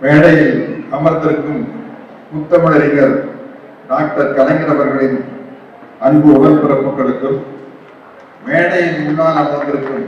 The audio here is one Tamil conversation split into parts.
மேடையில் அமர்ந்திருக்கும் முத்தமிழறிஞர் டாக்டர் கலைஞர் அவர்களின் அன்பு உடன்பிறப்புகளுக்கும் மேடையின் முன்னால் அமர்ந்திருக்கும்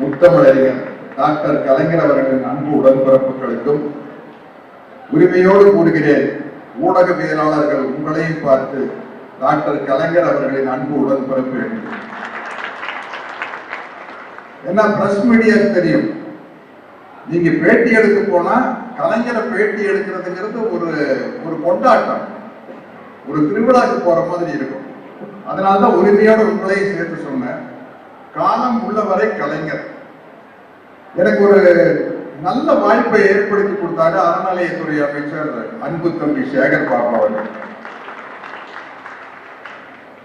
முத்தமிழறிஞர் டாக்டர் கலைஞர் அவர்களின் அன்பு உடன்பிறப்புகளுக்கும் உரிமையோடு கூறுகிறேன். ஊடகவியலாளர்கள் உங்களையும் பார்த்து டாக்டர் கலைஞர் அவர்களின் அன்பு உடன்பிறப்பு என்று ஏன்னா பிரஸ் மீடியா தெரியும். நீங்க பேட்டி எடுக்க போனா கலைஞரை பேட்டி எடுக்கிறதுங்கிறது ஒரு ஒரு கொண்டாட்டம். ஒரு திருவிழாக்கு போற மாதிரி இருக்கும். அதனாலதான் உரிமையோட உங்களையும் சேர்த்து சொன்னேன். காலம் உள்ளவரை கலைஞர். எனக்கு ஒரு நல்ல வாய்ப்பை ஏற்படுத்தி கொடுத்தாரு அறநிலையத்துறை அமைச்சர் அன்பு தம்பி சேகர் பாபு அவர்கள்.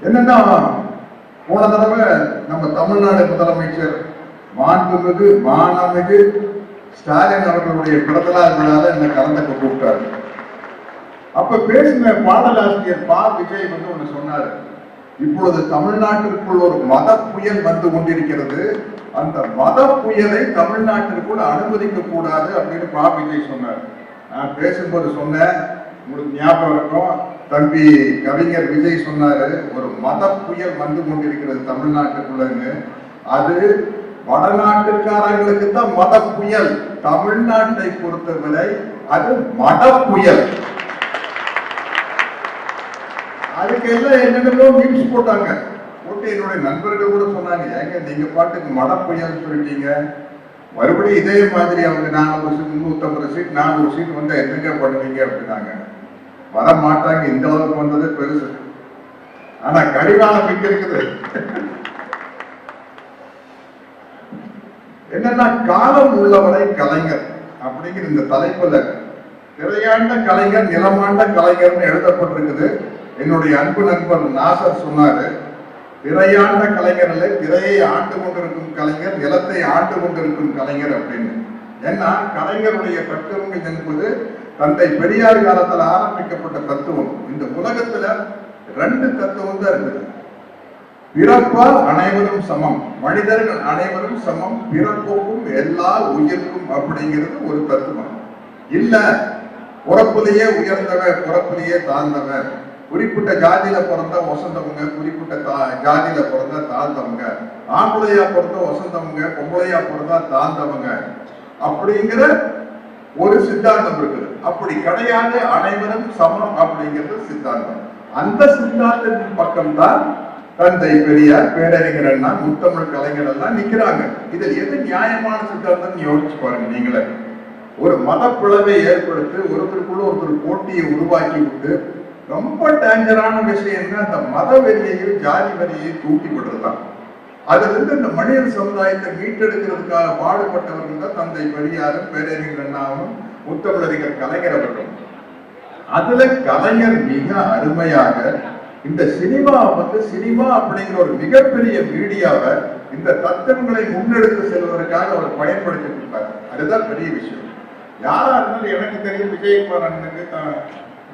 என்னன்னா போன தடவை நம்ம தமிழ்நாடு முதலமைச்சர் மாண்புமிகு மானமிகு ஸ்டாலின் அவர்களுடைய பிறந்தநாள் விழால என்ன கலந்துக்க கூப்பிட்டாரு அப்ப பேசின பாடலாசிரியர் பா. விஜய் வந்து ஒண்ணு சொன்னாரு. இப்பொழுது தமிழ்நாட்டிற்குள் ஒரு மத புயல் வந்து கொண்டிருக்கிறது. அந்த மத புயலை தமிழ்நாட்டிற்குள் அனுமதிக்க கூடாது அப்படின்னு பா. விஜய் சொன்னார். நான் பேசும்போது சொன்னேன். உங்களுக்கு ஞாபகம் இருக்கும் தம்பி கவிஞர் விஜய் சொன்னாரு ஒரு மத புயல் வந்து கொண்டிருக்கிறது தமிழ்நாட்டுக்குள்ளன்னு. அது வடநாட்டுக்காரங்களுக்கு தான் மத புயல் தமிழ்நாட்டை பொறுத்தவரை அது மத புயல் அதுக்கு எல்லாம் என்னென்னமோ மீம்ஸ் போட்டாங்க. போட்டு என்னுடைய நண்பர்கள் கூட சொன்னாங்க ஏங்க நீங்க பாட்டுக்கு மட புயல் சொல்லிட்டீங்க. மறுபடியும் இதே மாதிரி அவங்க நானூறு சீட் முன்னூத்தம்பது சீட் நானூறு சீட் வந்தா என்னங்க பண்ணுவீங்க? அப்படின்னாங்க. வர மாட்டாங்க இந்த அளவுக்கு வந்தது பெருசு. ஆனா கடிவாளம் இங்க இருக்குது. என்னன்னா காலம் உள்ளவரை கலைஞர் அப்படிங்கிற இந்த தலைப்புல திரையாண்ட கலைஞர் நிலமாண்ட கலைஞர்னு எழுதப்பட்டிருக்குது. என்னுடைய அன்பு நண்பர் நாசர் சொன்னாரு திரையாண்ட கலைஞர் இல்லை திரையை ஆண்டு கொண்டிருக்கும் கலைஞர் நிலத்தை ஆண்டு கொண்டிருக்கும் கலைஞர் அப்படின்னு. ஏன்னா கலைஞருடைய தத்துவங்கள் என்பது தந்தை பெரியார் காலத்தில் ஆரம்பிக்கப்பட்ட தத்துவம். இந்த உலகத்துல ரெண்டு தத்துவம் தான் இருக்குது. பிறப்பால் அனைவரும் சமம் மனிதர்கள் அனைவரும் சமம் பிறப்புக்கும் எல்லா உயிருக்கும் அப்படிங்கிறது ஒரு தத்துவம். இல்ல பிறப்புலயே உயர்ந்தவன் பிறப்புலயே தாழ்ந்தவன் குறிப்பிட்ட ஜாதியில பிறந்த வசந்தவங்க குறிப்பிட்ட தா- ஜாதியில பிறந்த தாழ்ந்தவங்க ஆம்பளையா பிறந்த வசந்தவங்க பொம்பளையா பிறந்தா தாழ்ந்தவங்க அப்படிங்கிற ஒரு சித்தாந்தம் இருக்குது. அப்படி கிடையாது அனைவரும் சமம் அப்படிங்கிறது சித்தாந்தம். அந்த சித்தாந்தத்தின் பக்கம்தான் தந்தை பெரியார் பேரறிஞர் அண்ணா முத்தமிழ் கலைஞர் எல்லாம் நிக்கிறாங்க. இதில் எது நியாயமான சித்தாந்தம் யோசிச்சு பாருங்க நீங்களே. ஒரு மத பிளவை ஏற்படுத்தி ஒருத்தருக்குள்ள ஒருத்தர் போட்டியை உருவாக்கி விட்டு ரொம்ப டேஞ்சரான விஷயம் அந்த மத வெறியையும் ஜாதி வெறியையும் தூக்கி விடுறதுதான் அதுல இருந்து இந்த மனித சமுதாயத்தை மீட்டெடுக்கிறதுக்காக பாடுபட்டவர்கள் தான் தந்தை பெரியாரும் பேரறிஞர் அண்ணாவும் முத்தமிழறிஞர் கலைஞர் அவர்களும். அதுல கலைஞர் மிக அருமையாக இந்த சினிமா வந்து சினிமா அப்படிங்கிற ஒரு மிகப்பெரிய மீடியாவை இந்த தத்துவங்களை முன்னெடுத்து செல்வதற்காக அவர் பயன்படுத்தி கொடுத்தார் அதுதான் பெரிய விஷயம். யாரா இருந்தாலும் எனக்கு தெரியும் விஜயகுமார் அண்ணனுக்கு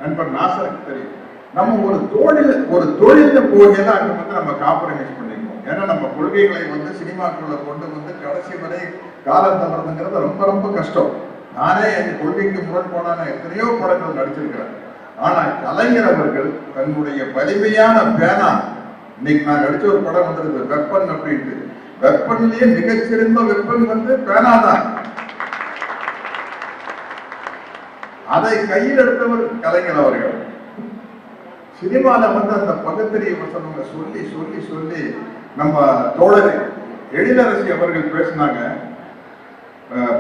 நண்பர் நாசருக்கு தெரியும். நம்ம ஒரு தொழில் ஒரு தொழில போகையில அங்க வந்து நம்ம காம்ப்ரமைஸ் பண்ணிக்கணும் ஏன்னா நம்ம கொள்கைகளை வந்து சினிமாக்குள்ள கொண்டு வந்து கடைசி வரை காலம் தவறதுங்கிறது ரொம்ப ரொம்ப கஷ்டம். நானே என் கொள்கைக்கு முரண் போனான எத்தனையோ படங்கள் நடிச்சிருக்கிறேன். ஆனால் கலைஞர் அவர்கள் தன்னுடைய வலிமையான பேனா இன்னைக்கு நான் நடிச்ச ஒரு படம் வந்திருக்கு வெப்பன் அப்படின்ட்டு. வெப்பன்லயே மிகச்சிறந்த வெப்பன் வந்து பேனா தான். அதை கையில் எடுத்தவர் கலைஞர் அவர்கள். சினிமால வந்து அந்த பகுத்தறிய வசனங்களை சொல்லி சொல்லி சொல்லி நம்ம தோழர் எழிலரசி அவர்கள் பேசினாங்க.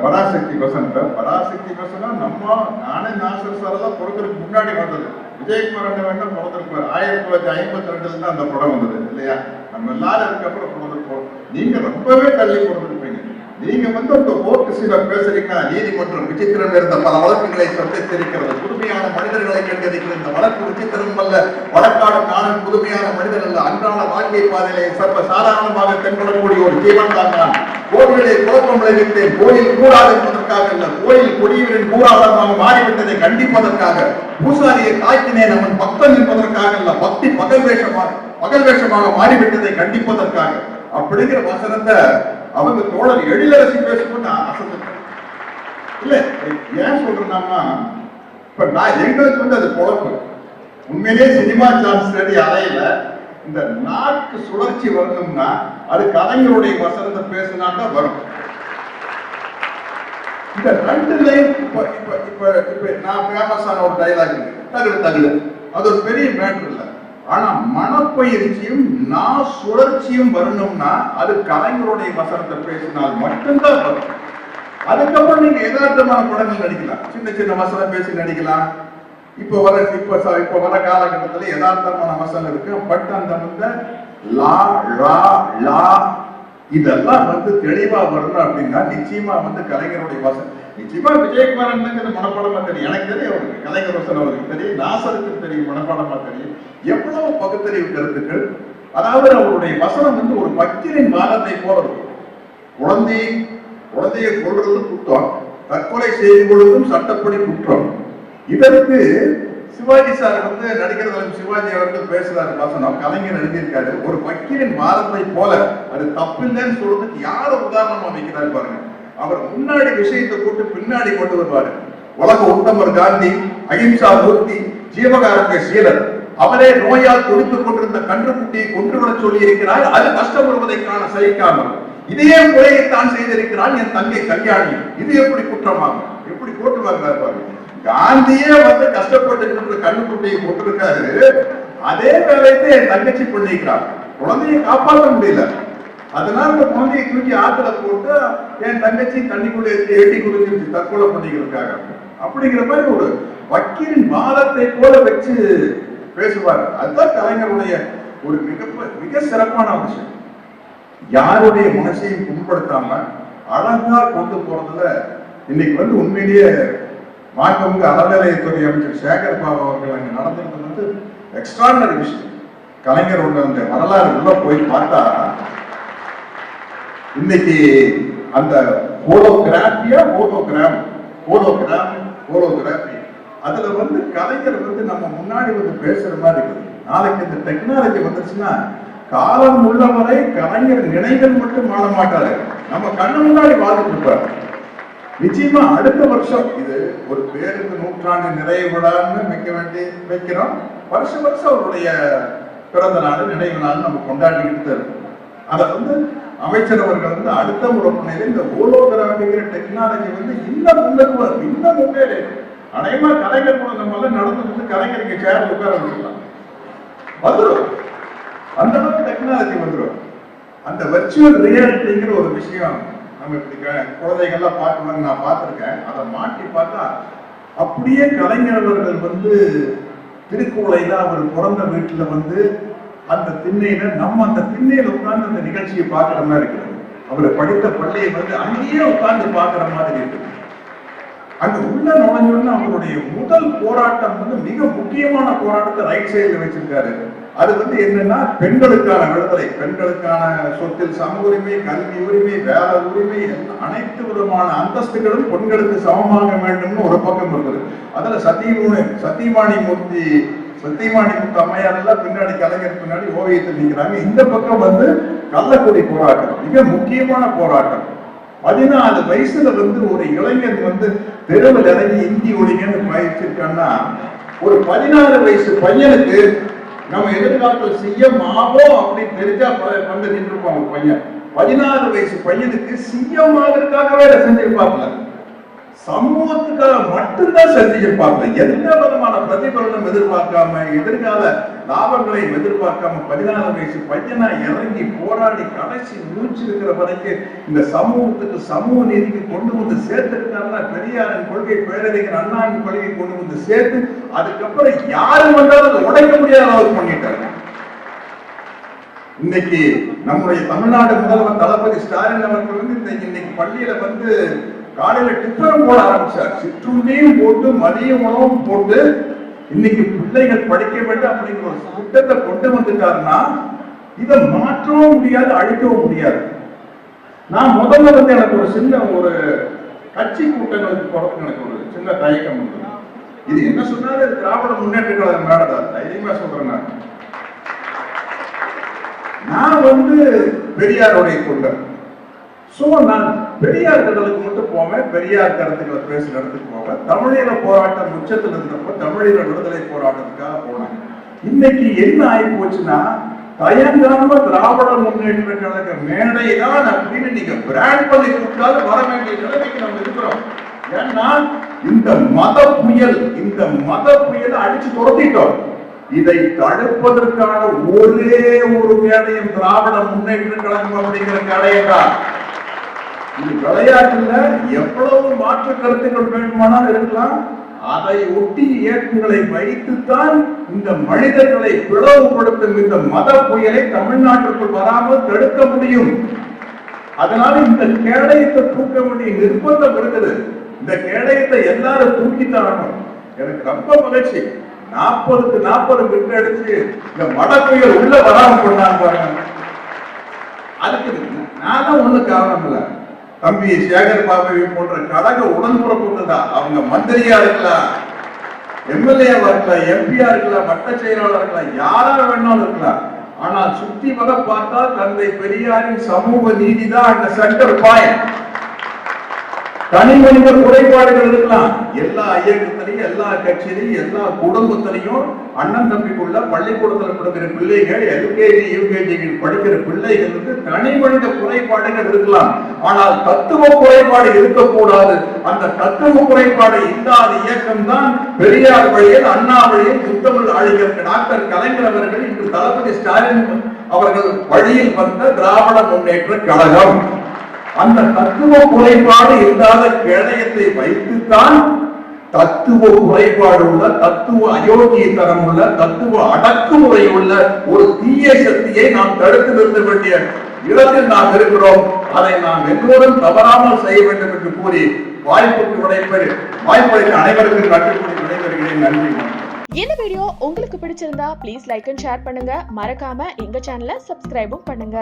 பராசக்தி வசந்த பராசக்தி வசனம் நம்ம நானே நாசர் சார் பிறக்கிறதுக்கு முன்னாடி வந்தது. விஜயகுமார் அண்ணன் வேணா பிறந்திருப்பார் ஆயிரத்தி தொள்ளாயிரத்தி ஐம்பத்தி ரெண்டுல தான் அந்த படம் வந்தது இல்லையா? நம்ம எல்லாரும் அதுக்கப்புறம் பிறந்திருப்போம் நீங்க ரொம்பவே தள்ளி பிறந்திருப்பீங்க நீங்க வந்து உங்க கோர்ட்டு சீல பேசுறீங்கன்னா நீதிமன்றம் விசித்திரம் இருந்த பல வழக்குகளை சந்தித்திருக்கிறது புதுமையான மனிதர்களை கண்டிருக்கிற இந்த வழக்கு விசித்திரம் அல்ல. வழக்காடு நானும் புதுமையான மனிதர் அல்ல. அன்றாட வாழ்க்கை பாதையிலே சர்வ சாதாரணமாக தென்படக்கூடிய ஒரு ஜீவன் தான் நான். கோவிலை குழப்பம் விளைவித்தேன். கோயில் கூடாது என்பதற்காக அல்ல கோயில் கொடியவரின் கூடாதமாக மாறிவிட்டதை கண்டிப்பதற்காக. பூசாரியை காய்க்கினேன் அவன் பக்தன் என்பதற்காக அல்ல பக்தி பகல் வேஷமாக பகல் வேஷமாக மாறிவிட்டதை கண்டிப்பதற்காக. அப்படிங்கிற வசனத்தை அவங்க தோழர் எழிலரசி பேசும்போது நான் அசந்துட்டேன். இல்ல ஏன் சொல்றேன்னா இப்ப நான் எங்களுக்கு வந்து அது பொழப்பு உண்மையிலேயே சினிமா சான்ஸ் தேடி இந்த நாக்கு சுழற்சி வரணும்னா அது கலைஞருடைய வசனத்தை பேசினா வரும். இந்த ரெண்டு லைன் இப்ப இப்ப இப்ப இப்ப நான் ஃபேமஸான ஒரு டைலாக் இருக்கு. தகுடு தகுடு அது ஒரு பெரிய மேட்டர் இல்ல. ஆனா மனப்பயிற்சியும் நான் சுழற்சியும் வரணும்னா அது கலைஞருடைய வசனத்தை பேசினால் மட்டும்தான் வரும். அதுக்கப்புறம் நீங்க யதார்த்தமான படங்கள் நடிக்கலாம். சின்ன சின்ன வசனம் பேசி நடிக்கலாம். இப்ப வர இப்ப இப்போ இப்ப வர காலகட்டத்தில் யதார்த்தமான வசனம் இருக்கு. பட் அந்த வந்து லா லா லா. இதெல்லாம் வந்து தெளிவா வரணும் அப்படின்னா நிச்சயமா வந்து கலைஞருடைய வசனம். நிச்சயமா விஜயகுமார் மனப்பாடமா தெரியும். எனக்கு தெரியும் அவருக்கு. கலைஞர் வசனம் அவருக்கு தெரியும். நாசருக்கு தெரியும் மனப்பாடமா தெரியும். எவ்வளவு பகுத்தறிவு கருத்துக்கள். அதாவது அவருடைய வசனம் வந்து ஒரு பக்தியின் வாதத்தை போல இருக்கும் குழந்தை குழந்தையை கொள்றது குற்றம். தற்கொலை செய்யும் பொழுதும் சட்டப்படி குற்றம். இதற்கு சிவாஜி சார் வந்து நடிகர் தலைவர் சிவாஜி அவர்கள் பேசுறாரு பாசனம் கலைஞர் எழுதியிருக்காரு. ஒரு வக்கீலின் வாதத்தை போல அது தப்பில்லைன்னு சொல்றதுக்கு யார உதாரணமா வைக்கிறாரு பாருங்க. அவர் முன்னாடி விஷயத்தை கூட்டு பின்னாடி கொண்டு வருவாரு. உலக உத்தமர் காந்தி அகிம்சா மூர்த்தி ஜீவகாரங்க சீலர். அவரே நோயால் துடித்துக் கொண்டிருந்த கன்றுக்குட்டியை கொன்றுவிட சொல்லி இருக்கிறார் அது கஷ்டப்படுவதை காண சகிக்காமல் இதே முறையை தான் செய்திருக்கிறான் என் தங்கை கல்யாணி. இது எப்படி குற்றமாகும்? எப்படி போட்டு வாங்கினார் பாருங்க. காந்தியே வந்து கஷ்டப்பட்டு கண்ணு கண்ணுக்குட்டியை போட்டிருக்காரு. அதே வேலையத்தை என் தங்கச்சி பண்ணிக்கிறான் குழந்தையை காப்பாற்ற முடியல. அதனால இந்த குழந்தையை தூக்கி ஆத்துல போட்டு என் தங்கச்சி தண்ணிக்குள்ள எடுத்து ஏட்டி குடிச்சிருச்சு தற்கொலை பண்ணிக்கிறதுக்காக அப்படிங்கிற மாதிரி ஒரு வக்கீலின் வாதத்தை போல வச்சு பேசுவார். அதுதான் கலைஞருடைய ஒரு மிக மிக சிறப்பான விஷயம் யாருடைய மனசையும் புண்படுத்தாம அழகா கொண்டு போறதுல இன்னைக்கு வந்து உண்மையிலேயே மாண்புமிகு அறநிலையத்துறை அமைச்சர் சேகர் பாபு அவர்கள் அங்க நடந்தது வந்து எக்ஸ்ட்ராடனரி விஷயம். கலைஞர் உள்ள அந்த வரலாறு உள்ள போய் பார்த்தா இன்னைக்கு அந்த ஹோலோகிராஃபியா ஹோலோகிராம் ஹோலோகிராம் ஹோலோகிராஃபி அதுல வந்து கலைஞர் வந்து நம்ம முன்னாடி வந்து பேசுற மாதிரி இருக்குது நாளைக்கு இந்த டெக்னாலஜி வந்துச்சுன்னா காலம் உள்ளவரை கலைஞர் நினைவில் மட்டும் வாழ மாட்டாரு. நம்ம கண்ணு முன்னாடி வாழ்ந்துட்டு இருப்பாரு. நிச்சயமா அடுத்த வருஷம் இது ஒரு பேருந்து நூற்றாண்டு நிறைவு விழான்னு வைக்க வேண்டி வைக்கிறோம். வருஷம் வருஷம் அவருடைய பிறந்த நாள் நினைவு நாள் நம்ம கொண்டாடிக்கிட்டு தான் இருக்கோம். அதை வந்து அமைச்சர் அவர்கள் வந்து அடுத்த முறை இந்த ஹோலோகிராஃபிங்கிற டெக்னாலஜி வந்து இன்னும் முன்னேறுவார் இன்னும் முன்னேறி. அநேகமா கலைஞர் கூட நம்ம நடந்து வந்து கலைஞருக்கு சேர் உட்கார வச்சுக்கலாம். வந்துடும் அந்த அளவுக்கு டெக்னாலஜி வந்துடும் அந்த வர்ச்சுவல் ரியாலிட்டிங்கிற ஒரு விஷயம். நம்ம இப்படி க- குழந்தைகள்லாம் பார்க்கணும்னு நான் பார்த்துருக்கேன். அதை மாட்டி பார்த்தா அப்படியே கலைஞர் வந்து திருக்குவளையில அவர் பிறந்த வீட்டில் வந்து அந்த திண்ணையில நம்ம அந்த திண்ணையில உட்கார்ந்து அந்த நிகழ்ச்சியை பார்க்குற மாதிரி இருக்கிறது அவர் படித்த பள்ளியை வந்து அங்கேயே உட்கார்ந்து பார்க்குற மாதிரி இருக்குது. அங்க உள்ள நுழைஞ்சோன்னு அவருடைய முதல் போராட்டம் வந்து மிக முக்கியமான போராட்டத்தை ரைட் சைடுல வச்சிருக்காரு. அது வந்து என்னன்னா பெண்களுக்கான விடுதலை பெண்களுக்கான சொத்தில் சம உரிமை கல்வி உரிமை வேலை உரிமை அனைத்து விதமான அந்தஸ்துகளும் பெண்களுக்கு சமமாக வேண்டும்னு ஒரு பக்கம் இருக்குது அதுல சத்தியமூனு சத்தியமாணி மூர்த்தி சத்தியமாணி மூர்த்தி அம்மையார் எல்லாம் பின்னாடி கலைஞர் பின்னாடி ஓவியத்தில் நிற்கிறாங்க இந்த பக்கம் வந்து கள்ளக்குடி போராட்டம் மிக முக்கியமான போராட்டம். பதினாலு வயசுல வந்து ஒரு இளைஞன் வந்து தெருவில் இறங்கி இந்தி ஒழிங்கன்னு பயிற்சிருக்கான்னா ஒரு பதினாலு வயசு பையனுக்கு நம்ம எதிர்காலத்தில் செய்ய மாவோம் அப்படின்னு தெரிஞ்சா ப- வந்து நின்றுப்பான் ஒரு பையன். பதினாலு வயசு பையனுக்கு சிஎம் ஆகிறதுக்காக வேலை செஞ்சிருப்பாப்ல. சமூகத்துக்காக மட்டும்தான் செஞ்சிருப்பாங்க எந்த விதமான பிரதிபலனும் எதிர்பார்க்காம எதிர்கால லாபங்களை எதிர்பார்க்காம பதினாலு வயசு பையனா இறங்கி போராடி கடைசி மூச்சு இருக்கிற வரைக்கும் இந்த சமூகத்துக்கு சமூக நீதிக்கு கொண்டு வந்து சேர்த்துருக்காங்கன்னா பெரியாரின் கொள்கை பேரறிஞர் அண்ணாவின் கொள்கை கொண்டு வந்து சேர்த்து அதுக்கப்புறம் யாரும் வந்தாலும் அதை உடைக்க முடியாத அளவுக்கு பண்ணிட்டாரு இன்னைக்கு நம்முடைய தமிழ்நாடு முதல்வர் தளபதி ஸ்டாலின் அவர்கள் வந்து இன்னைக்கு இன்னைக்கு பள்ளியில வந்து காலையில டிஃபன் போட ஆரம்பிச்சார். சிற்றுண்டியும் போட்டு மதிய உணவும் போட்டு இன்னைக்கு பிள்ளைகள் படிக்க வேண்டும் அப்படிங்கிற ஒரு திட்டத்தை கொண்டு வந்துட்டாருன்னா இதை மாற்றவும் முடியாது அழிக்கவும் முடியாது. நான் முதல்ல வந்து எனக்கு ஒரு சின்ன ஒரு கட்சி கூட்டங்களுக்கு போறதுக்கு எனக்கு ஒரு சின்ன தயக்கம் உண்டு. இது என்ன சொன்னாலும் திராவிட முன்னேற்ற கழகம் மேடதான் தைரியமா சொல்றேன் நான் நான் வந்து பெரியாருடைய தொண்டர். சோ நான் பெரியார் கடலுக்கு மட்டும் போவேன். பெரியார் கருத்துக்களை பேசுற இடத்துக்கு போவேன். தமிழீழ போராட்டம் உச்சத்தில் இருந்தப்ப தமிழீழ விடுதலை போராட்டத்துக்காக போனேன் இன்னைக்கு என்ன ஆகி போச்சுன்னா தயங்காம திராவிட முன்னேற்ற கழக மேடை தான் அப்படின்னு நீங்க பிராண்ட் பண்ணி கொடுத்தாலும் வர வேண்டிய நிலைமைக்கு நம்ம இருக்கிறோம். ஏன்னா இந்த மத புயல் இந்த மத புயலை அடிச்சு துரத்திட்டோம். இதை தடுப்பதற்கான ஒரே ஒரு வேலையும் திராவிட முன்னேற்ற கழகம் அப்படிங்கிற கடையதான் தான். இது விளையாட்டுல எவ்வளவு மாற்று கருத்துக்கள் வேண்டுமானால் இருக்கலாம். அதை ஒட்டி இயக்கங்களை வைத்துத்தான் இந்த மனிதர்களை பிளவுபடுத்தும் இந்த மத புயலை தமிழ்நாட்டுக்குள் வராமல் தடுக்க முடியும். அதனால இந்த கேடயத்தை தூக்க வேண்டிய நிர்பந்தம் இருக்குது. இந்த கேடயத்தை எல்லாரும் தரணும் எனக்கு ரொம்ப மகிழ்ச்சி. நாற்பதுக்கு நாற்பது விட்டு அடிச்சு இந்த மட புயல் உள்ள வராம பண்ணாங்க பாருங்க. அதுக்கு நானும் தான் ஒண்ணு காரணம் இல்ல. தம்பி சேகர் பாபு போன்ற கழக உடன்புற தான் அவங்க மந்திரியா இருக்கலாம் எம்எல்ஏவா இருக்கலாம் எம்பியா இருக்கலாம் வட்ட செயலாளர் இருக்கலாம் யாரா வேணாலும் இருக்கலாம். ஆனா சுத்தி வர பார்த்தா தந்தை பெரியாரின் சமூக நீதி தான் அந்த சென்டர் பாயிண்ட். தனி மனித குறைபாடுகள் இருக்கலாம். எல்லா இயக்கத்திலையும் எல்லா கட்சியிலையும் எல்லா குடும்பத்திலையும் அண்ணன் தம்பிக்குள்ள பள்ளிக்கூடத்தில் கொடுக்கிற பிள்ளைகள் எல்கேஜி யூகேஜி படிக்கிற பிள்ளைகளுக்கு தனி மனித குறைபாடுகள் இருக்கலாம். ஆனால் தத்துவ குறைபாடு இருக்கக்கூடாது. அந்த தத்துவ குறைபாடு இல்லாத இயக்கம் தான் பெரியார் வழியில் அண்ணா வழியில் புத்தமிழ் ஆளுநர் டாக்டர் கலைஞர் அவர்கள் இன்று தளபதி ஸ்டாலின் அவர்கள் வழியில் வந்த திராவிட முன்னேற்ற கழகம். அந்த தத்துவ குறைபாடு இல்லாத கேடயத்தை வைத்துத்தான் தத்துவ குறைபாடு உள்ள தத்துவ அயோக்கியத்தனம் உள்ள தத்துவ அடக்குமுறை உள்ள ஒரு தீய சக்தியை நாம் தடுத்து நிறுத்த வேண்டிய இடத்தில் நாம் இருக்கிறோம். அதை நாம் எல்லோரும் தவறாமல் செய்ய வேண்டும் என்று கூறி வாய்ப்புக்கு விடைபெறு வாய்ப்பளித்த அனைவருக்கும் கட்டுப்படி விடைபெறுகிறேன். நன்றி. இந்த வீடியோ உங்களுக்கு பிடிச்சிருந்தா ப்ளீஸ் லைக் அண்ட் ஷேர் பண்ணுங்க. மறக்காம எங்க சேனலை சப்ஸ்கிரைபும் பண்ணுங்க.